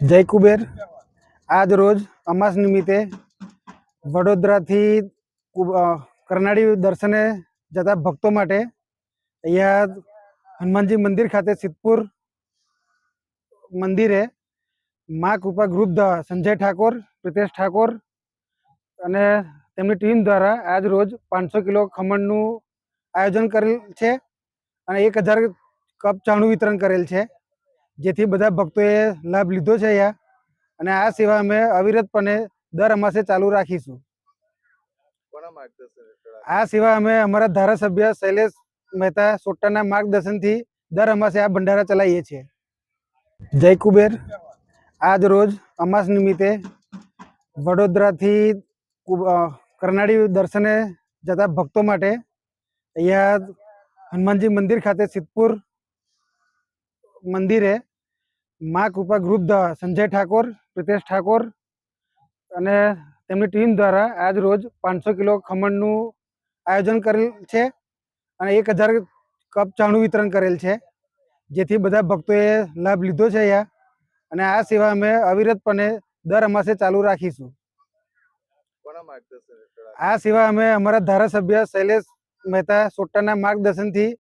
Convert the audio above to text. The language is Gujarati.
જય કુબેર. આજ રોજ અમાસ નિમિત્તે વડોદરાથી કરનાળી દર્શને જતા ભક્તો માટે અહીંયા હનુમાનજી મંદિર ખાતે સિદ્ધપુર મંદિરે મા કૃપા ગ્રુપ સંજય ઠાકોર, પ્રિતેશ ઠાકોર અને તેમની ટીમ દ્વારા આજ રોજ પાંચસો કિલો ખમણનું આયોજન કરેલ છે અને એક હજાર કપ ચાણું વિતરણ કરેલ છે. જેથી બધા ભક્તોએ લાભ લીધો છે અહીંયા. અને આ સેવા અમે અવિરતપણે દર અમાસે ચાલુ રાખીશું. આ સેવા અમે અમારા ધારાસભ્ય શૈલેષ મહેતા સોટ્ટાના માર્ગદર્શનથી દર અમાસે આ ભંડારા ચલાવીએ છીએ. જય કુબેર. આજ રોજ અમાસ નિમિત્તે વડોદરાથી કરનાળી દર્શને જતા ભક્તો માટે અહીંયા હનુમાનજી મંદિર ખાતે સિદ્ધપુર મંદિરે મા કૃપા ગ્રુપ દ્વારા સંજય ઠાકોર પ્રિતેશ ઠાકોર અને તેમની ટીમ દ્વારા આજ રોજ પાંચસો કિલો ખમણનું આયોજન કરેલ છે અને એક હજાર કપ ચાણું વિતરણ કરેલ છે. જેથી બધા ભક્તોએ લાભ લીધો છે અહીંયા અને આ સેવા અમે અવિરતપણે દર અમાસે ચાલુ રાખીશું. આ સેવા અમે અમારા ધારાસભ્ય શૈલેષ મહેતા સોટ્ટાના માર્ગદર્શનથી